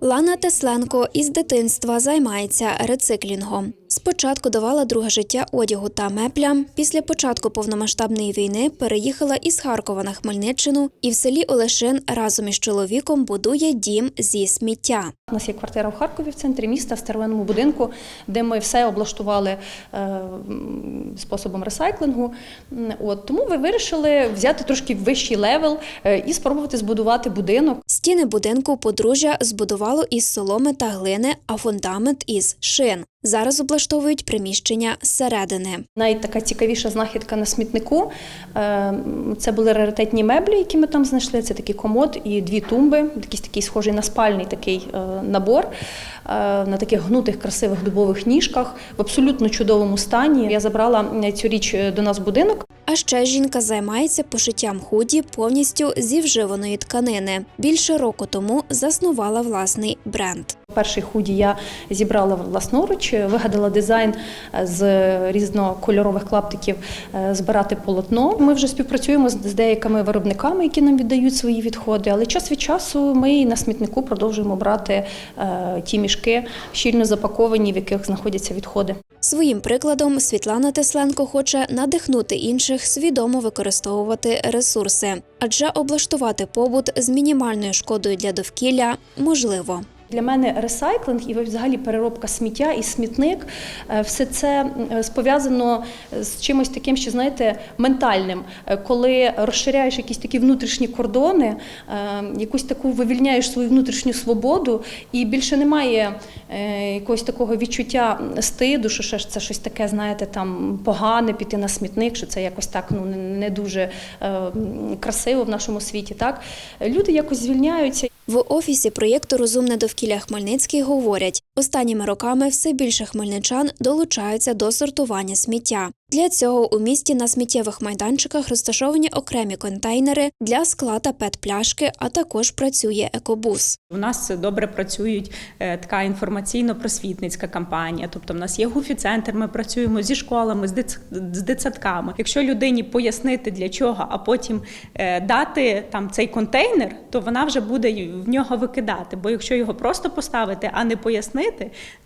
Лана Тесленко із дитинства займається рециклінгом. Спочатку давала друге життя одягу та меблям. Після початку повномасштабної війни переїхала із Харкова на Хмельниччину і в селі Олешин разом із чоловіком будує дім зі сміття. У нас є квартира в Харкові в центрі міста в старовинному будинку, де ми все облаштували е, способом ресайклингу. От тому ви вирішили взяти трошки вищий левел е, і спробувати збудувати будинок. Стіни будинку подружжя збудувало із соломи та глини, а фундамент із шин. Зараз облаштовують приміщення зсередини. Навіть така цікавіша знахідка на смітнику. е, Це були раритетні меблі, які ми там знайшли. Це такий комод і дві тумби, якийсь такий схожий на спальний такий е, набор е, на таких гнутих красивих дубових ніжках в абсолютно чудовому стані. Я забрала цю річ до нас в будинок. А ще жінка займається пошиттям худі повністю зі вживаної тканини. Більше року тому заснувала власний бренд. Перший худі я зібрала власноруч, вигадала дизайн е, з різнокольорових клаптиків е, збирати полотно. Ми вже співпрацюємо з деякими виробниками, які нам віддають свої відходи, але час від часу ми на смітнику продовжуємо брати е, ті мішки, щільно запаковані, в яких знаходяться відходи. Своїм прикладом Світлана Тесленко хоче надихнути інших свідомо використовувати ресурси, адже облаштувати побут з мінімальною шкодою для довкілля можливо. Для мене ресайклинг і взагалі переробка сміття і смітник е, все це е, пов'язано з чимось таким, що знаєте, ментальним, Е, коли розширяєш якісь такі внутрішні кордони, е, якусь таку вивільняєш свою внутрішню свободу, і більше немає якогось такого відчуття стиду, що це щось таке, знаєте, там погане піти на смітник, що це якось так ну не- дуже красиво в нашому світі. Так люди якось звільняються. В офісі проєкту Розумне довкілля Хмельницький говорять, останніми роками все більше хмельничан долучаються до сортування сміття. Для цього у місті на сміттєвих майданчиках розташовані окремі контейнери для скла та пет-пляшки, а також працює екобус. У нас добре працюють е, така інформаційно-просвітницька кампанія. Тобто, в нас є гуфі-центр, ми працюємо зі школами, з дитс- дитсадками. Якщо людині пояснити для чого, а потім е, дати там цей контейнер, то вона вже буде в нього викидати. Бо якщо його просто поставити, а не пояснити,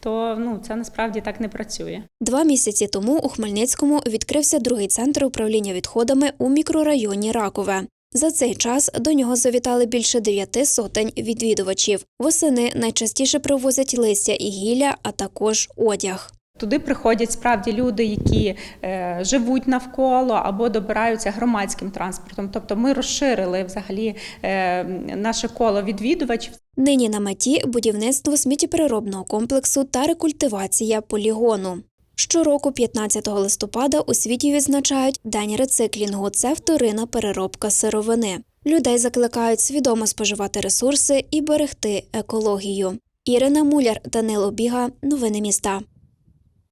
то ну це насправді так не працює. Два місяці тому у Хмельницькому відкрився другий центр управління відходами у мікрорайоні Ракове. За цей час до нього завітали більше дев'яти сотень відвідувачів. Восени найчастіше привозять листя і гілля, а також одяг. Туди приходять справді люди, які е, живуть навколо або добираються громадським транспортом. Тобто ми розширили взагалі е, наше коло відвідувачів. Нині на меті будівництво сміттєпереробного комплексу та рекультивація полігону. Щороку, 15 листопада, у світі відзначають День рециклінгу. Це вторинна переробка сировини. Людей закликають свідомо споживати ресурси і берегти екологію. Ірина Муляр, Данило Біга. Новини міста.